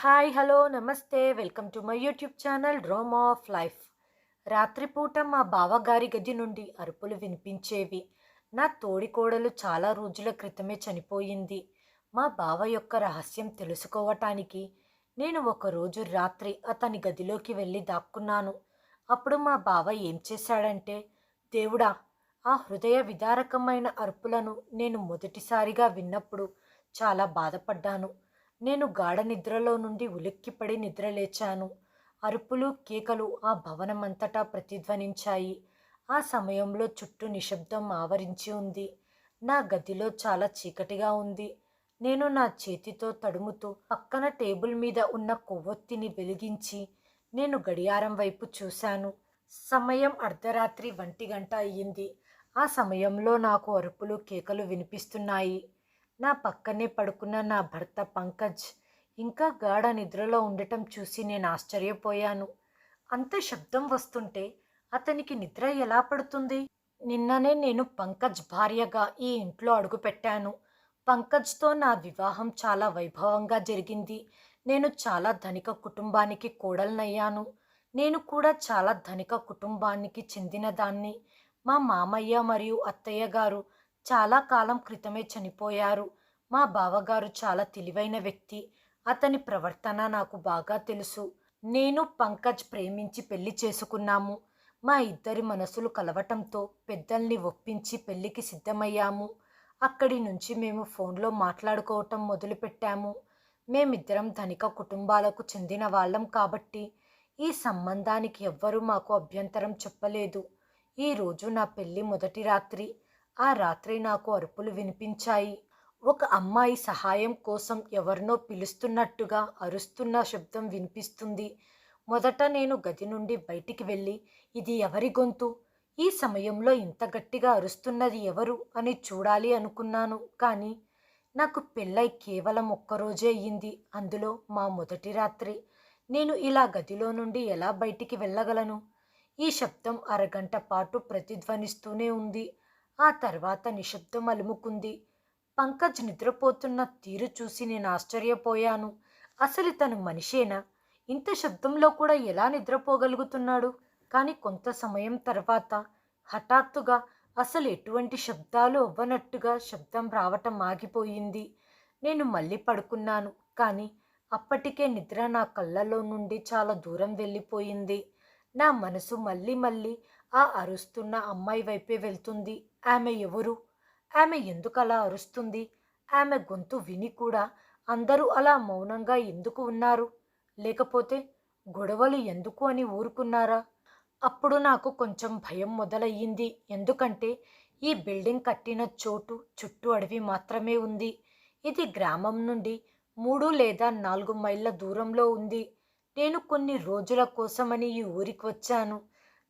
Hi hello నమస్తే. Welcome to my YouTube channel dream of life. రాత్రిపూట మా బావగారి గది నుండి అరుపులు వినిపించేవి. నా తోడికోడలు చాలా రోజుల క్రితమే చనిపోయింది. మా బావ యొక్క రహస్యం తెలుసుకోవటానికి నేను ఒకరోజు రాత్రి అతని గదిలోకి వెళ్ళి దాక్కున్నాను. అప్పుడు మా బావ ఏం చేశాడంటే దేవుడా ఆ హృదయ విదారకమైన అరుపులను నేను మొదటిసారిగా విన్నప్పుడు చాలా బాధపడ్డాను. నేను గాఢ నిద్రలో నుండి ఉలిక్కిపడి నిద్రలేచాను. అరుపులు కేకలు ఆ భవనమంతటా ప్రతిధ్వనించాయి. ఆ సమయంలో చుట్టూ నిశ్శబ్దం ఆవరించి ఉంది. నా గదిలో చాలా చీకటిగా ఉంది. నేను నా చేతితో తడుముతూ పక్కన టేబుల్ మీద ఉన్న కొవ్వొత్తిని వెలిగించి నేను గడియారం వైపు చూశాను. సమయం అర్ధరాత్రి ఒంటి గంట అయ్యింది. ఆ సమయంలో నాకు అరుపులు కేకలు వినిపిస్తున్నాయి. నా పక్కనే పడుకున్న నా భర్త పంకజ్ ఇంకా గాఢ నిద్రలో ఉండటం చూసి నేను ఆశ్చర్యపోయాను. అంత శబ్దం వస్తుంటే అతనికి నిద్ర ఎలా పడుతుంది? నిన్ననే నేను పంకజ్ భార్యగా ఈ ఇంట్లో అడుగుపెట్టాను పంకజ్తో నా వివాహం చాలా వైభవంగా జరిగింది. నేను చాలా ధనిక కుటుంబానికి కోడలనయ్యాను. నేను కూడా చాలా ధనిక కుటుంబానికి చెందినదాన్ని. మా మామయ్య మరియు అత్తయ్య గారు చాలా కాలం క్రితమే చనిపోయారు. మా బావగారు చాలా తెలివైన వ్యక్తి. అతని ప్రవర్తన నాకు బాగా తెలుసు. నేను పంకజ్ ప్రేమించి పెళ్ళి చేసుకున్నాము. మా ఇద్దరి మనసులు కలవటంతో పెద్దల్ని ఒప్పించి పెళ్ళికి సిద్ధమయ్యాము. అక్కడి నుంచి మేము ఫోన్లో మాట్లాడుకోవటం మొదలుపెట్టాము. మేమిద్దరం ధనిక కుటుంబాలకు చెందిన వాళ్ళం కాబట్టి ఈ సంబంధానికి ఎవ్వరూ మాకు అభ్యంతరం చెప్పలేదు. ఈరోజు నా పెళ్ళి మొదటి రాత్రి. ఆ రాత్రి నాకు అరుపులు వినిపించాయి. ఒక అమ్మాయి సహాయం కోసం ఎవరినో పిలుస్తున్నట్టుగా అరుస్తున్న శబ్దం వినిపిస్తుంది. మొదట నేను గది నుండి బయటికి వెళ్ళి ఇది ఎవరి గొంతు? ఈ సమయంలో ఇంత గట్టిగా అరుస్తున్నది ఎవరు అని చూడాలి అనుకున్నాను. కానీ నాకు పెళ్ళై కేవలం ఒక్కరోజే అయ్యింది. అందులో మా మొదటి రాత్రి. నేను ఇలా గదిలో నుండి ఎలా బయటికి వెళ్ళగలను? ఈ శబ్దం అరగంట పాటు ప్రతిధ్వనిస్తూనే ఉంది. ఆ తర్వాత నిశ్శబ్దం అలుముకుంది. పంకజ్ నిద్రపోతున్న తీరు చూసి నేను ఆశ్చర్యపోయాను. అసలు తను మనిషేనా? ఇంత శబ్దంలో కూడా ఎలా నిద్రపోగలుగుతున్నాడు? కానీ కొంత సమయం తర్వాత హఠాత్తుగా అసలు ఎటువంటి శబ్దాలు అవ్వనట్టుగా శబ్దం రావటం ఆగిపోయింది. నేను మళ్ళీ పడుకున్నాను. కానీ అప్పటికే నిద్ర నా కళ్ళలో నుండి చాలా దూరం వెళ్ళిపోయింది. నా మనసు మళ్ళీ మళ్ళీ ఆ అరుస్తున్న అమ్మాయి వైపే వెళ్తుంది. ఆమె ఎవరు? ఆమె ఎందుకు అలా అరుస్తుంది? ఆమె గొంతు విని కూడా అందరూ అలా మౌనంగా ఎందుకు ఉన్నారు? లేకపోతే గొడవలు ఎందుకు అని ఊరుకున్నారా? అప్పుడు నాకు కొంచెం భయం మొదలయ్యింది. ఎందుకంటే ఈ బిల్డింగ్ కట్టిన చోటు చుట్టూ అడవి మాత్రమే ఉంది. ఇది గ్రామం నుండి మూడు లేదా నాలుగు మైళ్ళ దూరంలో ఉంది. నేను కొన్ని రోజుల కోసమని ఈ ఊరికి వచ్చాను.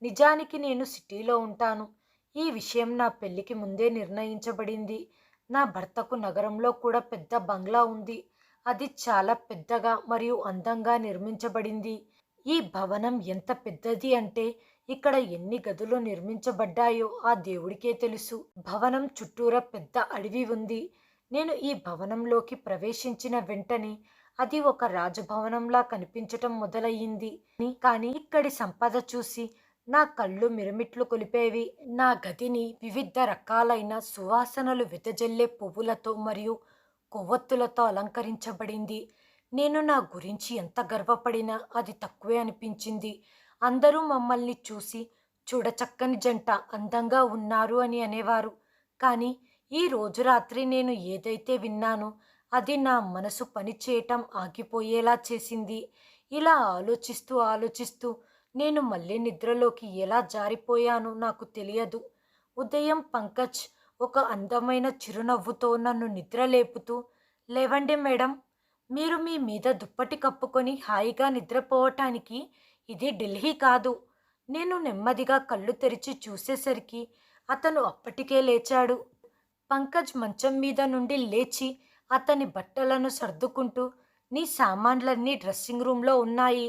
నిజానికి నేను సిటీలో ఉంటాను. ఈ విషయం నా పెళ్ళికి ముందే నిర్ణయించబడింది. నా భర్తకు నగరంలో కూడా పెద్ద బంగ్లా ఉంది. అది చాలా పెద్దగా మరియు అందంగా నిర్మించబడింది. ఈ భవనం ఎంత పెద్దది అంటే ఇక్కడ ఎన్ని గదులు నిర్మించబడ్డాయో ఆ దేవుడికే తెలుసు. భవనం చుట్టూరా పెద్ద అడవి ఉంది. నేను ఈ భవనంలోకి ప్రవేశించిన వెంటనే అది ఒక రాజభవనంలా కనిపించటం మొదలయ్యింది. కానీ ఇక్కడి సంపద చూసి నా కళ్ళు మిరమిట్లు కొలిపేవి. నా గదిని వివిధ రకాలైన సువాసనలు వెదజల్లే పువ్వులతో మరియు కొవ్వొత్తులతో అలంకరించబడింది. నేను నా గురించి ఎంత గర్వపడినా అది తక్కువే అనిపించింది. అందరూ మమ్మల్ని చూసి చూడచక్కని జంట అందంగా ఉన్నారు అని అనేవారు. కానీ ఈ రోజు రాత్రి నేను ఏదైతే విన్నానో అది నా మనసు పనిచేయటం ఆగిపోయేలా చేసింది. ఇలా ఆలోచిస్తూ ఆలోచిస్తూ నేను మళ్ళీ నిద్రలోకి ఎలా జారిపోయానో నాకు తెలియదు. ఉదయం పంకజ్ ఒక అందమైన చిరునవ్వుతో నన్ను నిద్రలేపుతూ లేవండి మేడం మీరు మీ మీద దుప్పటి కప్పుకొని హాయిగా నిద్రపోవటానికి ఇది ఢిల్లీ కాదు. నేను నెమ్మదిగా కళ్ళు తెరిచి చూసేసరికి అతను అప్పటికే లేచాడు పంకజ్ మంచం మీద నుండి లేచి అతని బట్టలను సర్దుకుంటూ నీ సామాన్లన్నీ డ్రెస్సింగ్ రూమ్లో ఉన్నాయి.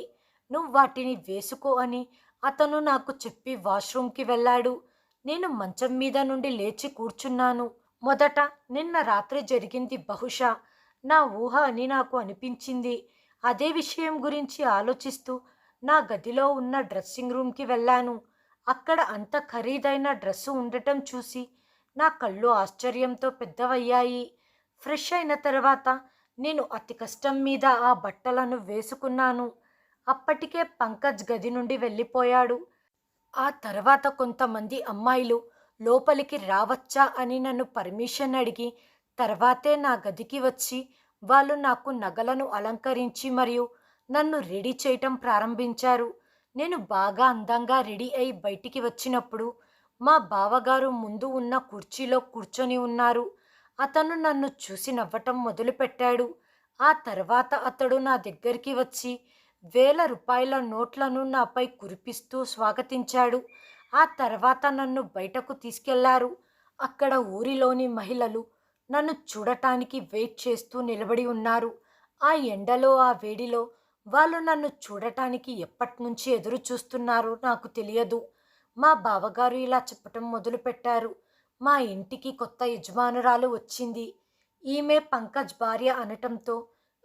నువ్వు వాటిని వేసుకో అని అతను నాకు చెప్పి వాష్రూమ్కి వెళ్ళాడు. నేను మంచం మీద నుండి లేచి కూర్చున్నాను. మొదట నిన్న రాత్రి జరిగింది బహుశా నా ఊహ అని నాకు అనిపించింది. అదే విషయం గురించి ఆలోచిస్తూ నా గదిలో ఉన్న డ్రెస్సింగ్ రూమ్కి వెళ్ళాను. అక్కడ అంత ఖరీదైన డ్రెస్సు ఉండటం చూసి నా కళ్ళు ఆశ్చర్యంతో పెద్దవయ్యాయి. ఫ్రెష్ అయిన తర్వాత నేను అతి కష్టం మీద ఆ బట్టలను వేసుకున్నాను. అప్పటికే పంకజ్ గది నుండి వెళ్ళిపోయాడు. ఆ తర్వాత కొంతమంది అమ్మాయిలు లోపలికి రావచ్చా అని నన్ను పర్మిషన్ అడిగి తర్వాతే నా గదికి వచ్చి వాళ్ళు నాకు నగలను అలంకరించి మరియు నన్ను రెడీ చేయటం ప్రారంభించారు. నేను బాగా అందంగా రెడీ అయి బయటికి వచ్చినప్పుడు మా బావగారు ముందు ఉన్న కుర్చీలో కూర్చొని ఉన్నారు. అతను నన్ను చూసి నవ్వటం మొదలుపెట్టాడు. ఆ తర్వాత అతడు నా దగ్గరికి వచ్చి వేల రూపాయల నోట్లను నాపై కురిపిస్తూ స్వాగతించాడు. ఆ తర్వాత నన్ను బయటకు తీసుకెళ్ళారు. అక్కడ ఊరిలోని మహిళలు నన్ను చూడటానికి వెయిట్ చేస్తూ నిలబడి ఉన్నారు. ఆ ఎండలో ఆ వేడిలో వాళ్ళు నన్ను చూడటానికి ఎప్పటి నుంచి ఎదురు చూస్తున్నారో నాకు తెలియదు. మా బావగారు ఇలా చెప్పటం మొదలుపెట్టారు. మా ఇంటికి కొత్త యజమానురాలు వచ్చింది. ఈమె పంకజ్ భార్య అనటంతో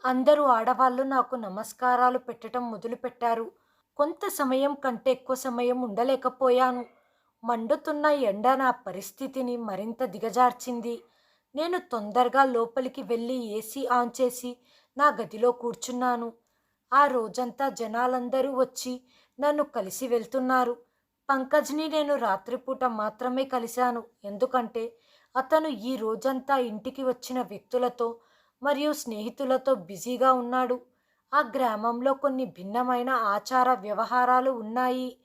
అందరూ ఆడవాళ్ళు నాకు నమస్కారాలు పెట్టడం మొదలుపెట్టారు. కొంత సమయం కంటే ఎక్కువ సమయం ఉండలేకపోయాను. మండుతున్న ఎండ నా పరిస్థితిని మరింత దిగజార్చింది. నేను తొందరగా లోపలికి వెళ్ళి ఏసీ ఆన్ చేసి నా గదిలో కూర్చున్నాను. ఆ రోజంతా జనాలందరూ వచ్చి నన్ను కలిసి వెళ్తున్నారు. పంకజ్ని నేను రాత్రిపూట మాత్రమే కలిశాను. ఎందుకంటే అతను ఈ రోజంతా ఇంటికి వచ్చిన వ్యక్తులతో మరియు స్నేహితులతో బిజీగా ఉన్నాడు. ఆ గ్రామంలో కొన్ని భిన్నమైన ఆచార వ్యవహారాలు ఉన్నాయి.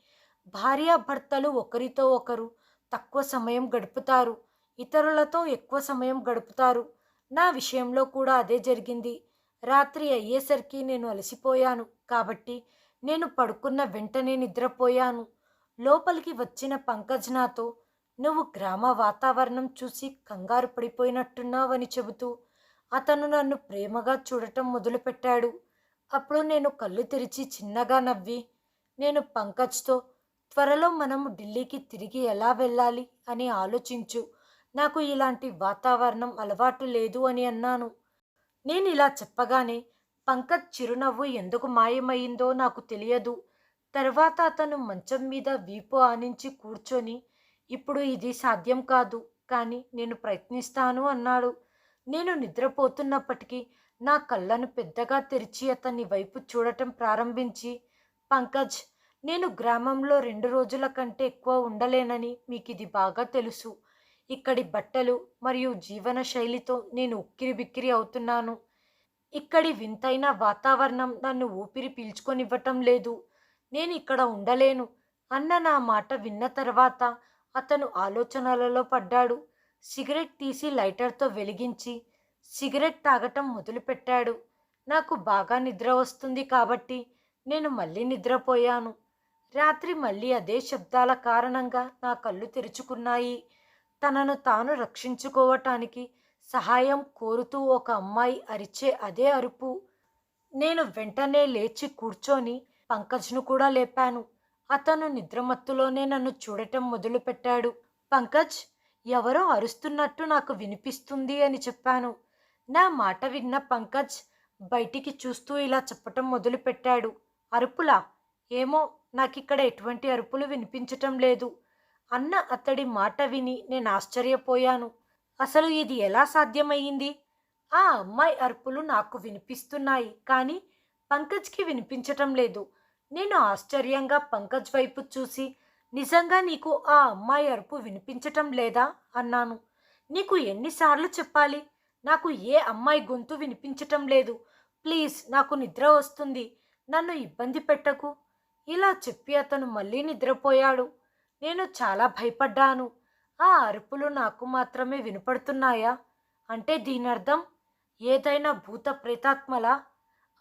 భార్యాభర్తలు ఒకరితో ఒకరు తక్కువ సమయం గడుపుతారు. ఇతరులతో ఎక్కువ సమయం గడుపుతారు. నా విషయంలో కూడా అదే జరిగింది. రాత్రి అయ్యేసరికి నేను అలసిపోయాను. కాబట్టి నేను పడుకున్న వెంటనే నిద్రపోయాను. లోపలికి వచ్చిన పంకజ్ నాతో నువ్వు గ్రామ వాతావరణం చూసి కంగారు పడిపోయినట్టున్నావని చెబుతూ అతను నన్ను ప్రేమగా చూడటం మొదలుపెట్టాడు. అప్పుడు నేను కళ్ళు తెరిచి చిన్నగా నవ్వి నేను పంకజ్తో త్వరలో మనం ఢిల్లీకి తిరిగి ఎలా వెళ్ళాలి అని ఆలోచించు. నాకు ఇలాంటి వాతావరణం అలవాటు లేదు అని అన్నాను. నేను ఇలా చెప్పగానే పంకజ్ చిరునవ్వు ఎందుకు మాయమైందో నాకు తెలియదు. తర్వాత అతను మంచం మీద వీపు ఆనించి కూర్చొని ఇప్పుడు ఇది సాధ్యం కాదు కానీ నేను ప్రయత్నిస్తాను అన్నాడు. నేను నిద్రపోతున్నప్పటికీ నా కళ్ళను పెద్దగా తెరిచి అతని వైపు చూడటం ప్రారంభించి పంకజ్ నేను గ్రామంలో రెండు రోజుల కంటే ఎక్కువ ఉండలేనని మీకు ఇది బాగా తెలుసు. ఇక్కడి బట్టలు మరియు జీవన శైలితో నేను ఉక్కిరి బిక్కిరి అవుతున్నాను. ఇక్కడి వింతైన వాతావరణం నన్ను ఊపిరి పీల్చుకొనివ్వటం లేదు. నేను ఇక్కడ ఉండలేను అన్న నా మాట విన్న తర్వాత అతను ఆలోచనలలో పడ్డాడు. సిగరెట్ తీసి లైటర్తో వెలిగించి సిగరెట్ తాగటం మొదలుపెట్టాడు. నాకు బాగా నిద్ర వస్తుంది కాబట్టి నేను మళ్ళీ నిద్రపోయాను. రాత్రి మళ్ళీ అదే శబ్దాల కారణంగా నా కళ్ళు తెరుచుకున్నాయి. తనను తాను రక్షించుకోవటానికి సహాయం కోరుతూ ఒక అమ్మాయి అరిచే అదే అరుపు. నేను వెంటనే లేచి కూర్చొని పంకజ్ను కూడా లేపాను. అతను నిద్రమత్తులోనే నన్ను చూడటం మొదలుపెట్టాడు. పంకజ్ ఎవరో అరుస్తున్నట్టు నాకు వినిపిస్తుంది అని చెప్పాను. నా మాట విన్న పంకజ్ బయటికి చూస్తూ ఇలా చెప్పటం మొదలుపెట్టాడు. అరుపులా? ఏమో నాకిక్కడ ఎటువంటి అరుపులు వినిపించటం లేదు అన్న అతడి మాట విని నేను ఆశ్చర్యపోయాను. అసలు ఇది ఎలా సాధ్యమయ్యింది? ఆ అమ్మాయి అరుపులు నాకు వినిపిస్తున్నాయి కానీ పంకజ్కి వినిపించటం లేదు. నేను ఆశ్చర్యంగా పంకజ్ వైపు చూసి నిజంగా నీకు ఆ అమ్మాయి అరుపు వినిపించటం లేదా? అన్నాను. నీకు ఎన్నిసార్లు చెప్పాలి? నాకు ఏ అమ్మాయి గొంతు వినిపించటం లేదు. ప్లీజ్ నాకు నిద్ర వస్తుంది. నన్ను ఇబ్బంది పెట్టకు. ఇలా చెప్పి అతను మళ్ళీ నిద్రపోయాడు. నేను చాలా భయపడ్డాను. ఆ అరుపులు నాకు మాత్రమే వినపడుతున్నాయా? అంటే దీని అర్థం ఏదైనా భూత ప్రేతాత్మలా?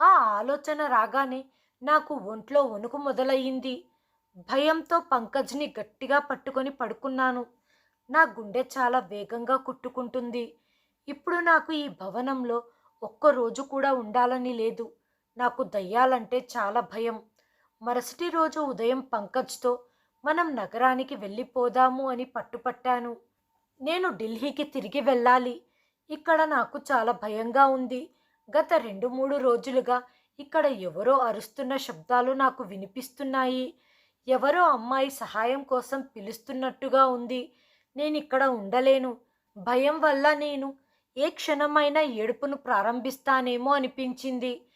ఆ ఆలోచన రాగానే నాకు ఒంట్లో వణుకు మొదలయ్యింది. భయంతో పంకజ్ని గట్టిగా పట్టుకొని పడుకున్నాను. నా గుండె చాలా వేగంగా కుట్టుకుంటుంది. ఇప్పుడు నాకు ఈ భవనంలో ఒక్క రోజు కూడా ఉండాలని లేదు. నాకు దయ్యాలంటే చాలా భయం. మరుసటి రోజు ఉదయం పంకజ్తో మనం నగరానికి వెళ్ళిపోదాము అని పట్టుపట్టాను. నేను ఢిల్లీకి తిరిగి వెళ్ళాలి. ఇక్కడ నాకు చాలా భయంగా ఉంది. గత రెండు మూడు రోజులుగా ఇక్కడ ఎవరో అరుస్తున్న శబ్దాలు నాకు వినిపిస్తున్నాయి. ఎవరో అమ్మాయి సహాయం కోసం పిలుస్తున్నట్టుగా ఉంది. నేను ఇక్కడ ఉండలేను. భయం వల్ల నేను ఏ క్షణమైనా ఏడుపును ప్రారంభిస్తానేమో అనిపించింది.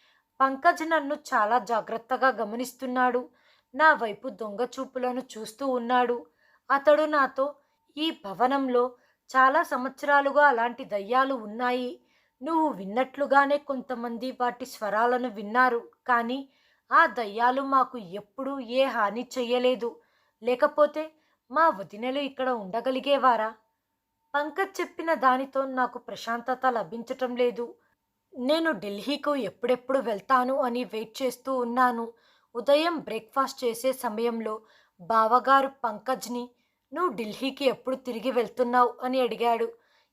పంకజ్ నన్ను చాలా జాగ్రత్తగా గమనిస్తున్నాడు. నా వైపు దొంగ చూపులను చూస్తూ ఉన్నాడు. అతడు నాతో ఈ భవనంలో చాలా సంవత్సరాలుగా అలాంటి దయ్యాలు ఉన్నాయి. నువ్వు విన్నట్లుగానే కొంతమంది వాటి స్వరాలను విన్నారు. కానీ ఆ దయ్యాలు మాకు ఎప్పుడూ ఏ హాని చెయ్యలేదు. లేకపోతే మా వదినలు ఇక్కడ ఉండగలిగేవారా? పంకజ్ చెప్పిన దానితో నాకు ప్రశాంతత లభించటం లేదు. నేను ఢిల్లీకు ఎప్పుడెప్పుడు వెళ్తాను అని వెయిట్ చేస్తూ ఉన్నాను. ఉదయం బ్రేక్ఫాస్ట్ చేసే సమయంలో బావగారు పంకజ్ని నువ్వు ఢిల్లీకి ఎప్పుడు తిరిగి వెళ్తున్నావు? అని అడిగాడు.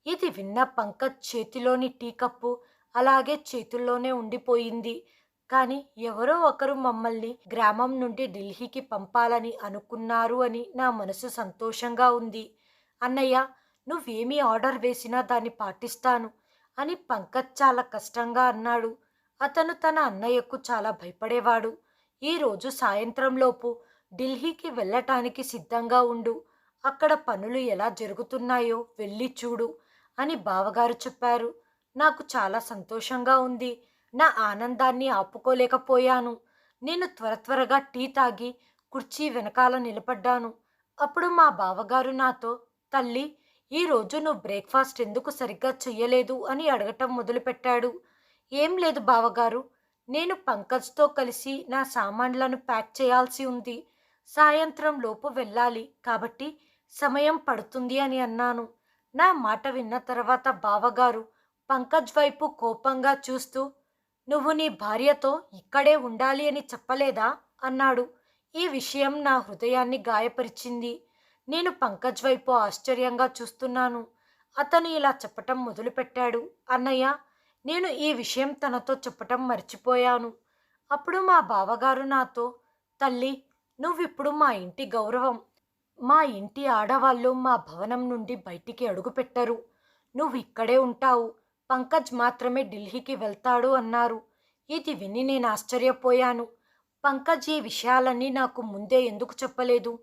ఇది విన్న పంకజ్ చేతిలోని టీ కప్పు అలాగే చేతుల్లోనే ఉండిపోయింది. కానీ ఎవరో ఒకరు మమ్మల్ని గ్రామం నుండి ఢిల్లీకి పంపాలని అనుకున్నారు అని నా మనసు సంతోషంగా ఉంది. అన్నయ్య నువ్వేమీ ఆర్డర్ వేసినా దాన్ని పాటిస్తాను అని పంకజ్ చాలా కష్టంగా అన్నాడు. అతను తన అన్నయ్యకు చాలా భయపడేవాడు. ఈరోజు సాయంత్రంలోపు ఢిల్లీకి వెళ్ళటానికి సిద్ధంగా ఉండు. అక్కడ పనులు ఎలా జరుగుతున్నాయో వెళ్ళి చూడు అని బావగారు చెప్పారు. నాకు చాలా సంతోషంగా ఉంది. నా ఆనందాన్ని ఆపుకోలేకపోయాను. నేను త్వర త్వరగా టీ తాగి కుర్చీ వెనకాల నిలబడ్డాను. అప్పుడు మా బావగారు నాతో తల్లి ఈరోజు నువ్వు బ్రేక్ఫాస్ట్ ఎందుకు సరిగ్గా చెయ్యలేదు? అని అడగటం మొదలుపెట్టాడు. ఏం లేదు బావగారు నేను పంకజ్తో కలిసి నా సామాన్లను ప్యాక్ చేయాల్సి ఉంది. సాయంత్రం లోపు వెళ్ళాలి కాబట్టి సమయం పడుతుంది అని అన్నాను. నా మాట విన్న తర్వాత బావగారు పంకజ్ వైపు కోపంగా చూస్తూ నువ్వు నీ భార్యతో ఇక్కడే ఉండాలి అని చెప్పలేదా? అన్నాడు. ఈ విషయం నా హృదయాన్ని గాయపరిచింది. నేను పంకజ్ వైపు ఆశ్చర్యంగా చూస్తున్నాను. అతను ఇలా చెప్పటం మొదలుపెట్టాడు. అన్నయ్య నేను ఈ విషయం తనతో చెప్పటం మర్చిపోయాను. అప్పుడు మా బావగారు నాతో తల్లి నువ్విప్పుడు మా ఇంటి గౌరవం. మా ఇంటి ఆడవాళ్ళు మా భవనం నుండి బయటికి అడుగుపెట్టరు. నువ్వు ఇక్కడే ఉంటావు. పంకజ్ మాత్రమే ఢిల్లీకి వెళ్తాడు అన్నారు. ఇది విని నేను ఆశ్చర్యపోయాను. పంకజ్ ఈ విషయాలన్నీ నాకు ముందే ఎందుకు చెప్పలేదు?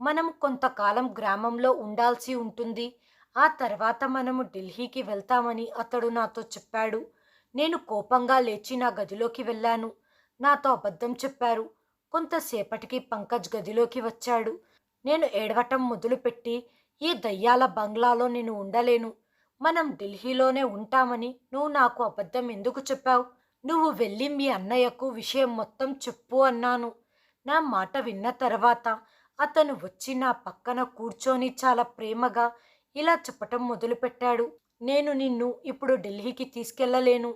మనం కొంతకాలం గ్రామంలో ఉండాల్సి ఉంటుంది. ఆ తర్వాత మనము ఢిల్లీకి వెళ్తామని అతడు నాతో చెప్పాడు. నేను కోపంగా లేచి నా గదిలోకి వెళ్ళాను. నాతో అబద్ధం చెప్పారు. కొంతసేపటికి పంకజ్ గదిలోకి వచ్చాడు. నేను ఏడవటం మొదలుపెట్టి ఈ దయ్యాల బంగ్లాలో నేను ఉండలేను. మనం ఢిల్లీలోనే ఉంటామని నువ్వు నాకు అబద్ధం ఎందుకు చెప్పావు? నువ్వు వెళ్ళి మీ అన్నయ్యకు విషయం మొత్తం చెప్పు అన్నాను. నా మాట విన్న తర్వాత అతను వచ్చి నా పక్కన కూర్చొని చాలా ప్రేమగా ఇలా చెప్పటం మొదలుపెట్టాడు. నేను నిన్ను ఇప్పుడు ఢిల్లీకి తీసుకెళ్ళలేను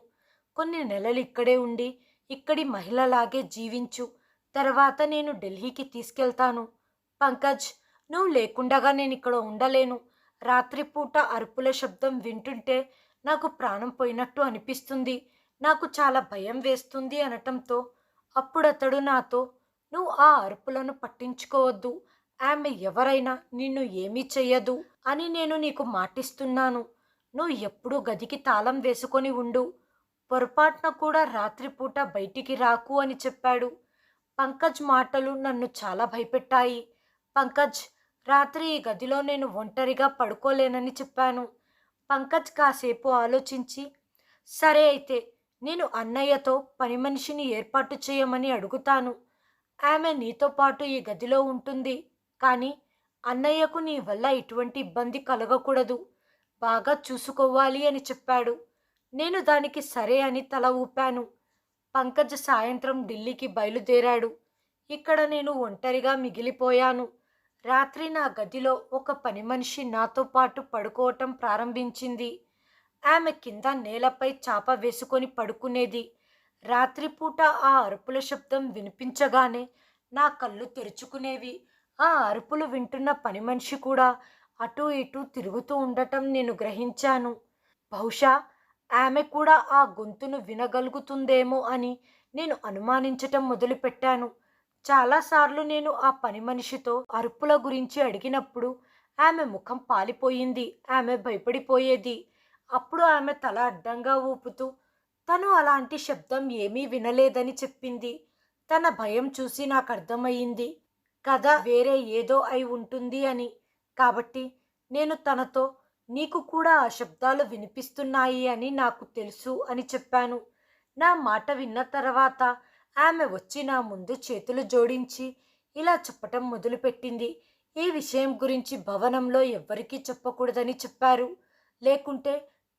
కొన్ని నెలలు ఇక్కడే ఉండి ఇక్కడి మహిళలాగే జీవించు. తర్వాత నేను ఢిల్లీకి తీసుకెళ్తాను. పంకజ్ నువ్వు లేకుండగా నేను ఇక్కడ ఉండలేను. రాత్రిపూట అరుపుల శబ్దం వింటుంటే నాకు ప్రాణం పోయినట్టు అనిపిస్తుంది. నాకు చాలా భయం వేస్తుంది అనటంతో అప్పుడు అతడు నాతో నువ్వు ఆ అరుపులను పట్టించుకోవద్దు. ఆమె ఎవరైనా నిన్ను ఏమీ చెయ్యదు అని నేను నీకు మాటిస్తున్నాను. నువ్వు ఎప్పుడూ గదికి తాళం వేసుకొని ఉండు. పొరపాటున కూడా రాత్రిపూట బయటికి రాకు అని చెప్పాడు. పంకజ్ మాటలు నన్ను చాలా భయపెట్టాయి. పంకజ్ రాత్రి ఈ గదిలో నేను ఒంటరిగా పడుకోలేనని చెప్పాను. పంకజ్ కాసేపు ఆలోచించి సరే అయితే నేను అన్నయ్యతో పని మనిషిని ఏర్పాటు చేయమని అడుగుతాను. ఆమె నీతో పాటు ఈ గదిలో ఉంటుంది కానీ అన్నయ్యకు నీ వల్ల ఎటువంటి ఇబ్బంది కలగకూడదు. బాగా చూసుకోవాలి అని చెప్పాడు. నేను దానికి సరే అని తల ఊపాను. పంకజ్ సాయంత్రం ఢిల్లీకి బయలుదేరాడు. ఇక్కడ నేను ఒంటరిగా మిగిలిపోయాను. రాత్రి నా గదిలో ఒక పని మనిషి నాతో పాటు పడుకోవటం ప్రారంభించింది. ఆమె కింద నేలపై చాప వేసుకొని పడుకునేది. రాత్రిపూట ఆ అరుపుల శబ్దం వినిపించగానే నా కళ్ళు తెరుచుకునేవి. ఆ అరుపులు వింటున్న పని మనిషి కూడా అటు ఇటు తిరుగుతూ ఉండటం నేను గ్రహించాను. బహుశా ఆమె కూడా ఆ గొంతును వినగలుగుతుందేమో అని నేను అనుమానించటం మొదలుపెట్టాను. చాలాసార్లు నేను ఆ పని మనిషితో అరుపుల గురించి అడిగినప్పుడు ఆమె ముఖం పాలిపోయింది ఆమె భయపడిపోయేది. అప్పుడు ఆమె తల అడ్డంగా ఊపుతూ తను అలాంటి శబ్దం ఏమీ వినలేదని చెప్పింది. తన భయం చూసి నాకు అర్థమయ్యింది. కథ వేరే ఏదో అయి ఉంటుంది అని. కాబట్టి నేను తనతో నీకు కూడా ఆ శబ్దాలు వినిపిస్తున్నాయి అని నాకు తెలుసు అని చెప్పాను. నా మాట విన్న తర్వాత ఆమె వచ్చి నా ముందు చేతులు జోడించి ఇలా చెప్పటం మొదలుపెట్టింది. ఈ విషయం గురించి భవనంలో ఎవ్వరికీ చెప్పకూడదని చెప్పారు. లేకుంటే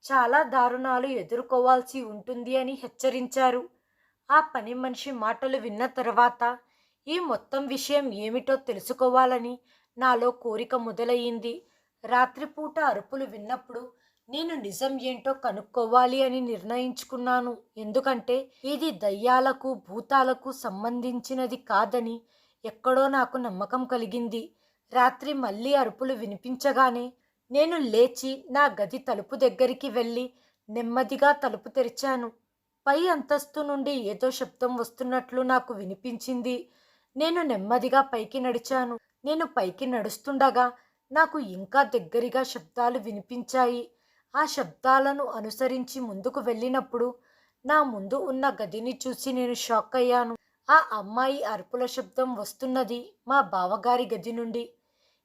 చాలా దారుణాలు ఎదుర్కోవాల్సి ఉంటుంది అని హెచ్చరించారు. ఆ పని మనిషి మాటలు విన్న తర్వాత ఈ మొత్తం విషయం ఏమిటో తెలుసుకోవాలని నాలో కోరిక మొదలయ్యింది. రాత్రిపూట అరుపులు విన్నప్పుడు నేను నిజం ఏంటో కనుక్కోవాలి అని నిర్ణయించుకున్నాను. ఎందుకంటే ఇది దయ్యాలకు భూతాలకు సంబంధించినది కాదని ఎక్కడో నాకు నమ్మకం కలిగింది. రాత్రి మళ్ళీ అరుపులు వినిపించగానే నేను లేచి నా గది తలుపు దగ్గరికి వెళ్ళి నెమ్మదిగా తలుపు తెరిచాను. పై అంతస్తు నుండి ఏదో శబ్దం వస్తున్నట్లు నాకు వినిపించింది. నేను నెమ్మదిగా పైకి నడిచాను. నేను పైకి నడుస్తుండగా నాకు ఇంకా దగ్గరగా శబ్దాలు వినిపించాయి. ఆ శబ్దాలను అనుసరించి ముందుకు వెళ్ళినప్పుడు నా ముందు ఉన్న గదిని చూసి నేను షాక్ అయ్యాను. ఆ అమ్మాయి అరుపుల శబ్దం వస్తున్నది మా బావగారి గది నుండి.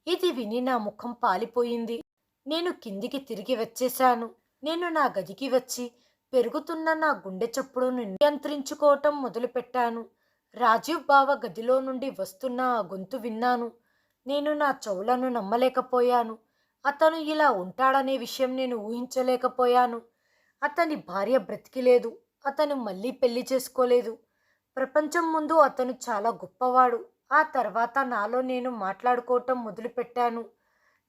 ఇది విని నా ముఖం పాలిపోయింది. నేను కిందికి తిరిగి వచ్చేశాను. నేను నా గదికి వచ్చి పెరుగుతున్న నా గుండె చప్పుడును నియంత్రించుకోవటం మొదలుపెట్టాను. రాజీవ్ బావ గదిలో నుండి వస్తున్న ఆ గొంతు విన్నాను. నేను నా చెవులను నమ్మలేకపోయాను. అతను ఇలా ఉంటాడనే విషయం నేను ఊహించలేకపోయాను. అతని భార్య బ్రతికిలేదు. అతను మళ్ళీ పెళ్ళి చేసుకోలేదు. ప్రపంచం ముందు అతను చాలా గొప్పవాడు. ఆ తర్వాత నాలో నేను మాట్లాడుకోవటం మొదలుపెట్టాను.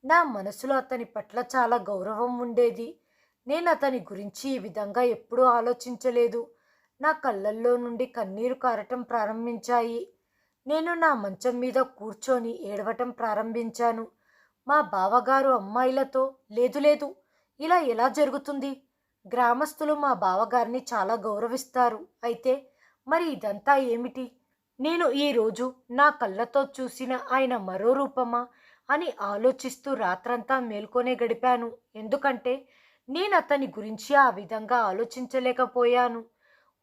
నా మనసులో అతని పట్ల చాలా గౌరవం ఉండేది. నేను అతని గురించి ఈ విధంగా ఎప్పుడూ ఆలోచించలేదు. నా కళ్ళల్లో నుండి కన్నీరు కారటం ప్రారంభించాయి. నేను నా మంచం మీద కూర్చొని ఏడవటం ప్రారంభించాను. మా బావగారు అమ్మాయిలతో లేదు లేదు. ఇలా ఎలా జరుగుతుంది? గ్రామస్తులు మా బావగారిని చాలా గౌరవిస్తారు. అయితే మరి ఇదంతా ఏమిటి? నేను ఈరోజు నా కళ్ళతో చూసిన ఆయన మరో రూపమా అని ఆలోచిస్తూ రాత్రంతా మేల్కొనే గడిపాను. ఎందుకంటే నేను అతని గురించి ఆ విధంగా ఆలోచించలేకపోయాను.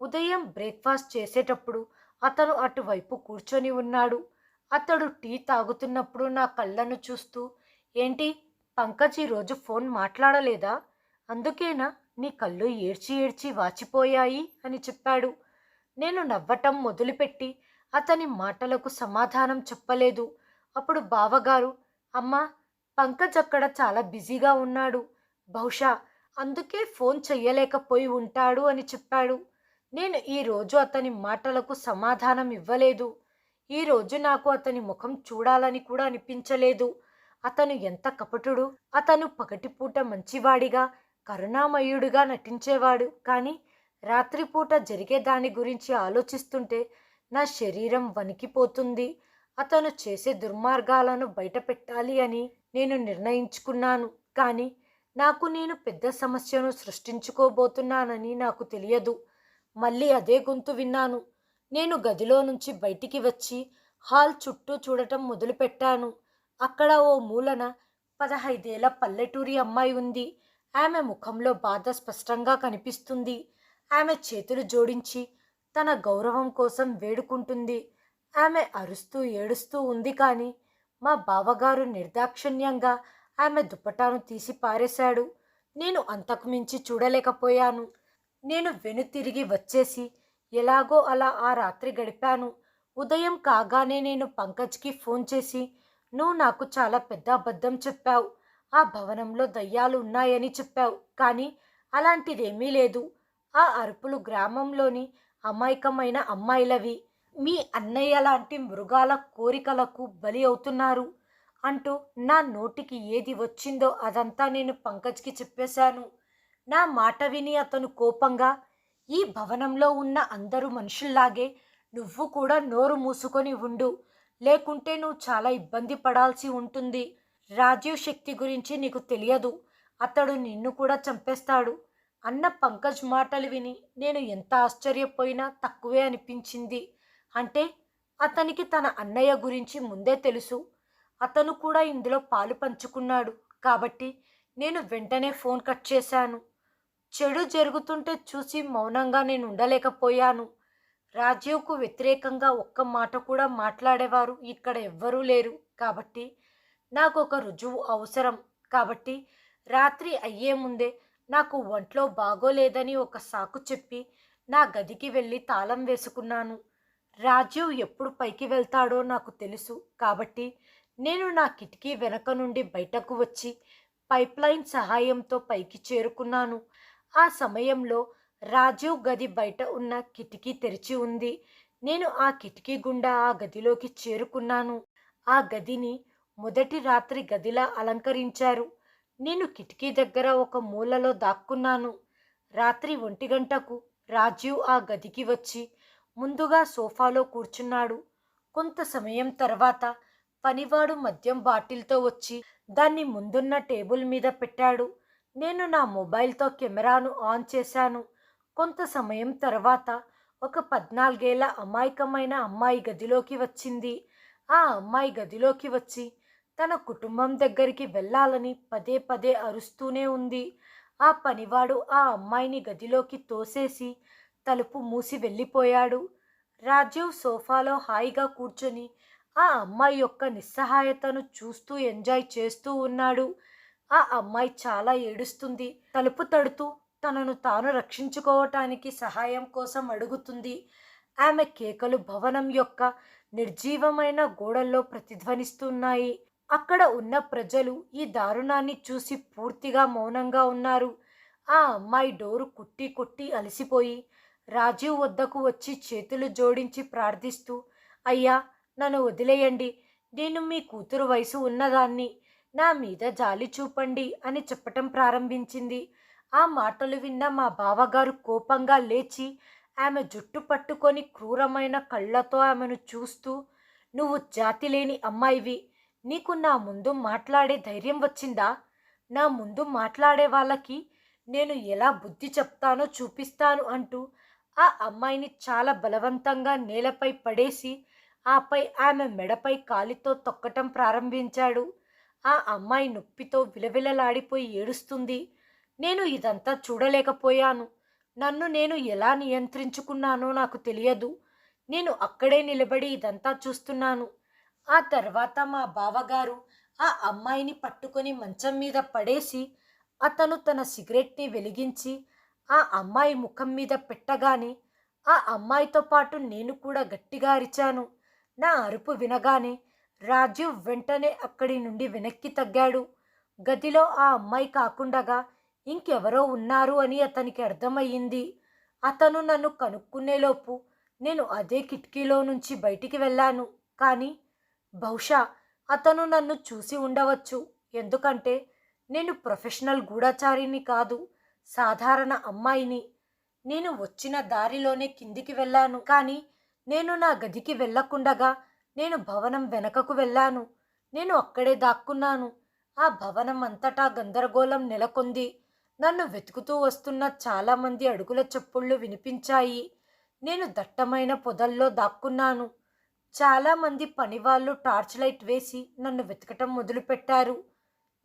ఉదయం బ్రేక్ఫాస్ట్ చేసేటప్పుడు అతను అటువైపు కూర్చొని ఉన్నాడు. అతడు టీ తాగుతున్నప్పుడు నా కళ్ళను చూస్తూ ఏంటి? పంకజ్ ఈరోజు ఫోన్ మాట్లాడలేదా? అందుకేనా నీ కళ్ళు ఏడ్చి ఏడ్చి వాచిపోయాయి అని చెప్పాడు. నేను నవ్వటం మొదలుపెట్టి అతని మాటలకు సమాధానం చెప్పలేదు. అప్పుడు బావగారు అమ్మ పంకజ్ అక్కడ చాలా బిజీగా ఉన్నాడు. బహుశా అందుకే ఫోన్ చెయ్యలేకపోయి ఉంటాడు అని చెప్పాడు. నేను ఈరోజు అతని మాటలకు సమాధానం ఇవ్వలేదు. ఈరోజు నాకు అతని ముఖం చూడాలని కూడా అనిపించలేదు. అతను ఎంత కపటుడు అతను పగటిపూట మంచివాడిగా కరుణామయుడిగా నటించేవాడు. కానీ రాత్రిపూట జరిగే దాని గురించి ఆలోచిస్తుంటే నా శరీరం వణికిపోతుంది. అతను చేసే దుర్మార్గాలను బయట పెట్టాలి అని నేను నిర్ణయించుకున్నాను. కానీ నాకు నేను పెద్ద సమస్యను సృష్టించుకోబోతున్నానని నాకు తెలియదు. మళ్ళీ అదే గొంతు విన్నాను. నేను గదిలో నుంచి బయటికి వచ్చి హాల్ చుట్టూ చూడటం మొదలుపెట్టాను. అక్కడ ఓ మూలన పదహైదేళ్ళ పల్లెటూరి అమ్మాయి ఉంది. ఆమె ముఖంలో బాధ స్పష్టంగా కనిపిస్తుంది. ఆమె చేతులు జోడించి తన గౌరవం కోసం వేడుకుంటుంది. ఆమె అరుస్తూ ఏడుస్తూ ఉంది కానీ మా బావగారు నిర్దాక్షిణ్యంగా ఆమె దుప్పటాను తీసి పారేశాడు. నేను అంతకుమించి చూడలేకపోయాను. నేను వెనుతిరిగి వచ్చేసి ఎలాగో అలా ఆ రాత్రి గడిపాను. ఉదయం కాగానే నేను పంకజ్కి ఫోన్ చేసి నువ్వు నాకు చాలా పెద్ద అబద్ధం చెప్పావు. ఆ భవనంలో దయ్యాలు ఉన్నాయని చెప్పావు. కానీ అలాంటిదేమీ లేదు. ఆ అరుపులు గ్రామంలోని అమాయకమైన అమ్మాయిలవి. మీ అన్నయ్య లాంటి మృగాల కోరికలకు బలి అవుతున్నారు అంటూ నా నోటికి ఏది వచ్చిందో అదంతా నేను పంకజ్కి చెప్పేశాను. నా మాట విని అతను కోపంగా ఈ భవనంలో ఉన్న అందరూ మనుషుల్లాగే నువ్వు కూడా నోరు మూసుకొని ఉండు. లేకుంటే నువ్వు చాలా ఇబ్బంది పడాల్సి ఉంటుంది. రాజీవ్ శక్తి గురించి నీకు తెలియదు. అతడు నిన్ను కూడా చంపేస్తాడు. అన్న పంకజ్ మాటలు విని నేను ఎంత ఆశ్చర్యపోయినా తక్కువే అనిపించింది. అంటే అతనికి తన అన్నయ్య గురించి ముందే తెలుసు. అతను కూడా ఇందులో పాలు పంచుకున్నాడు. కాబట్టి నేను వెంటనే ఫోన్ కట్ చేశాను. చెడు జరుగుతుంటే చూసి మౌనంగా నేను ఉండలేకపోయాను. రాజీవ్కు వ్యతిరేకంగా ఒక్క మాట కూడా మాట్లాడేవారు ఇక్కడ ఎవ్వరూ లేరు. కాబట్టి నాకు ఒక రుజువు అవసరం. కాబట్టి రాత్రి అయ్యే ముందే నాకు ఒంట్లో బాగోలేదని ఒక సాకు చెప్పి నా గదికి వెళ్ళి తాళం వేసుకున్నాను. రాజీవ్ ఎప్పుడు పైకి వెళ్తాడో నాకు తెలుసు. కాబట్టి నేను నా కిటికీ వెనక నుండి బయటకు వచ్చి పైప్లైన్ సహాయంతో పైకి చేరుకున్నాను. ఆ సమయంలో రాజీవ్ గది బయట ఉన్న కిటికీ తెరిచి ఉంది. నేను ఆ కిటికీ గుండా ఆ గదిలోకి చేరుకున్నాను. ఆ గదిని మొదటి రాత్రి గదిలా అలంకరించారు. నేను కిటికీ దగ్గర ఒక మూలలో దాక్కున్నాను. రాత్రి ఒంటి గంటకు రాజీవ్ ఆ గదికి వచ్చి ముందుగా సోఫాలో కూర్చున్నాడు. కొంత సమయం తర్వాత పనివాడు మద్యం బాటిల్తో వచ్చి దాన్ని ముందున్న టేబుల్ మీద పెట్టాడు. నేను నా మొబైల్తో కెమెరాను ఆన్ చేశాను. కొంత సమయం తర్వాత ఒక పద్నాలుగేళ్ళ అమాయకమైన అమ్మాయి గదిలోకి వచ్చింది. ఆ అమ్మాయి గదిలోకి వచ్చి తన కుటుంబం దగ్గరికి వెళ్ళాలని పదే పదే అరుస్తూనే ఉంది. ఆ పనివాడు ఆ అమ్మాయిని గదిలోకి తోసేసి తలుపు మూసి వెళ్ళిపోయాడు. రాజీవ్ సోఫాలో హాయిగా కూర్చొని ఆ అమ్మాయి యొక్క నిస్సహాయతను చూస్తూ ఎంజాయ్ చేస్తూ ఉన్నాడు. ఆ అమ్మాయి చాలా ఏడుస్తుంది. తలుపు తడుతూ తనను తాను రక్షించుకోవటానికి సహాయం కోసం అడుగుతుంది. ఆమె కేకలు భవనం యొక్క నిర్జీవమైన గోడల్లో ప్రతిధ్వనిస్తున్నాయి. అక్కడ ఉన్న ప్రజలు ఈ దారుణాన్ని చూసి పూర్తిగా మౌనంగా ఉన్నారు. ఆ అమ్మాయి డోరు కుట్టి కొట్టి అలసిపోయి రాజీవ్ వద్దకు వచ్చి చేతులు జోడించి ప్రార్థిస్తూ అయ్యా నన్ను వదిలేయండి. నేను మీ కూతురు వయసు ఉన్నదాన్ని. నా మీద జాలి చూపండి అని చెప్పటం ప్రారంభించింది. ఆ మాటలు విన్న మా బావగారు కోపంగా లేచి ఆమె జుట్టు పట్టుకొని క్రూరమైన కళ్ళతో ఆమెను చూస్తూ నువ్వు జాతి లేని అమ్మాయివి. నీకు నా ముందు మాట్లాడే ధైర్యం వచ్చిందా? నా ముందు మాట్లాడే వాళ్ళకి నేను ఎలా బుద్ధి చెప్తానో చూపిస్తాను అంటూ ఆ అమ్మాయిని చాలా బలవంతంగా నేలపై పడేసి ఆపై ఆమె మెడపై కాలితో తొక్కటం ప్రారంభించాడు. ఆ అమ్మాయి నొప్పితో విలవిలలాడిపోయి ఏడుస్తుంది. నేను ఇదంతా చూడలేకపోయాను. నన్ను నేను ఎలా నియంత్రించుకున్నానో నాకు తెలియదు. నేను అక్కడే నిలబడి ఇదంతా చూస్తున్నాను. ఆ తర్వాత మా బావగారు ఆ అమ్మాయిని పట్టుకొని మంచం మీద పడేసి అతను తన సిగరెట్ని వెలిగించి ఆ అమ్మాయి ముఖం మీద పెట్టగానే ఆ అమ్మాయితో పాటు నేను కూడా గట్టిగా అరిచాను. నా అరుపు వినగానే రాజీవ్ వెంటనే అక్కడి నుండి వెనక్కి తగ్గాడు. గదిలో ఆ అమ్మాయి కాకుండగా ఇంకెవరో ఉన్నారు అని అతనికి అర్థమయ్యింది. అతను నన్ను కనుక్కునేలోపు నేను అదే కిటికీలో నుంచి బయటికి వెళ్ళాను. కానీ బహుశా అతను నన్ను చూసి ఉండవచ్చు. ఎందుకంటే నేను ప్రొఫెషనల్ గూఢచారిని కాదు సాధారణ అమ్మాయిని. నేను వచ్చిన దారిలోనే కిందికి వెళ్ళాను. కానీ నేను నా గదికి వెళ్ళకుండగా నేను భవనం వెనకకు వెళ్ళాను. నేను అక్కడే దాక్కున్నాను. ఆ భవనం అంతటా గందరగోళం నెలకొంది. నన్ను వెతుకుతూ వస్తున్న చాలామంది అడుగుల చప్పుళ్ళు వినిపించాయి. నేను దట్టమైన పొదల్లో దాక్కున్నాను. చాలామంది పనివాళ్ళు టార్చ్ లైట్ వేసి నన్ను వెతకటం మొదలుపెట్టారు.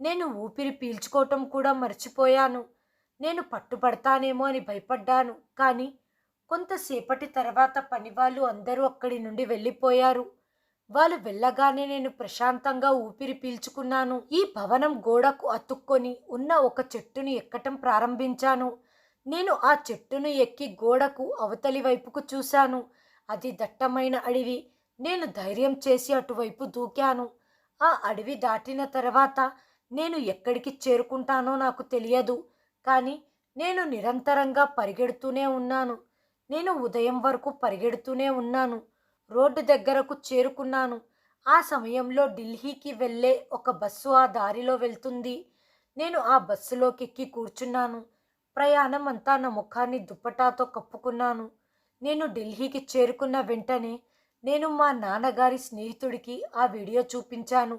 నేను ఊపిరి పీల్చుకోవటం కూడా మర్చిపోయాను. నేను పట్టుబడతానేమో అని భయపడ్డాను. కానీ కొంతసేపటి తర్వాత పనివాళ్ళు అందరూ అక్కడి నుండి వెళ్ళిపోయారు. వాళ్ళు వెళ్ళగానే నేను ప్రశాంతంగా ఊపిరి పీల్చుకున్నాను. ఈ భవనం గోడకు అతుక్కొని ఉన్న ఒక చెట్టుని ఎక్కటం ప్రారంభించాను. నేను ఆ చెట్టును ఎక్కి గోడకు అవతలి వైపుకు చూశాను. అది దట్టమైన అడవి. నేను ధైర్యం చేసి అటువైపు దూకాను. ఆ అడవి దాటిన తర్వాత నేను ఎక్కడికి చేరుకుంటానో నాకు తెలియదు. కానీ నేను నిరంతరంగా పరిగెడుతూనే ఉన్నాను. నేను ఉదయం వరకు పరిగెడుతూనే ఉన్నాను. రోడ్డు దగ్గరకు చేరుకున్నాను. ఆ సమయంలో ఢిల్లీకి వెళ్ళే ఒక బస్సు ఆ దారిలో వెళ్తుంది. నేను ఆ బస్సులోకి ఎక్కి కూర్చున్నాను. ప్రయాణం అంతా నా ముఖాన్ని దుప్పటాతో కప్పుకున్నాను. నేను ఢిల్లీకి చేరుకున్న వెంటనే నేను మా నాన్నగారి స్నేహితుడికి ఆ వీడియో చూపించాను.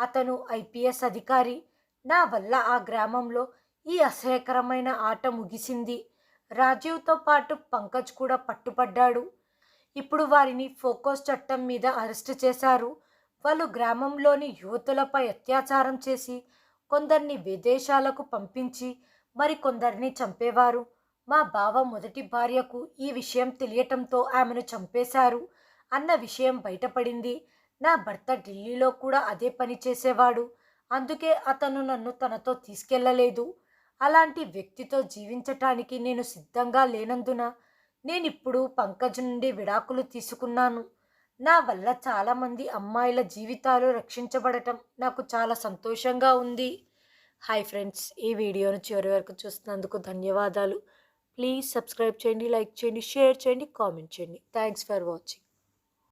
అతను ఐపీఎస్ అధికారి. నా వల్ల ఆ గ్రామంలో ఈ అసహ్యకరమైన ఆట ముగిసింది. రాజీవ్తో పాటు పంకజ్ కూడా పట్టుపడ్డాడు. ఇప్పుడు వారిని ఫోకోస్ చట్టం మీద అరెస్టు చేశారు. వాళ్ళు గ్రామంలోని యువతులపై అత్యాచారం చేసి కొందరిని విదేశాలకు పంపించి మరికొందరిని చంపేవారు. మా బావ మొదటి భార్యకు ఈ విషయం తెలియటంతో ఆమెను చంపేశారు అన్న విషయం బయటపడింది. నా భర్త ఢిల్లీలో కూడా అదే పని చేసేవాడు. అందుకే అతను నన్ను తనతో తీసుకెళ్ళలేదు అలాంటి వ్యక్తితో జీవించటానికి నేను సిద్ధంగా లేనందున నేనిప్పుడు పంకజ్ నుండి విడాకులు తీసుకున్నాను. నా వల్ల చాలామంది అమ్మాయిల జీవితాలు రక్షించబడటం నాకు చాలా సంతోషంగా ఉంది. హాయ్ ఫ్రెండ్స్ ఈ వీడియోను చివరి వరకు చూస్తున్నందుకు ధన్యవాదాలు. ప్లీజ్ సబ్స్క్రైబ్ చేయండి లైక్ చేయండి షేర్ చేయండి కామెంట్ చేయండి. Thanks for watching.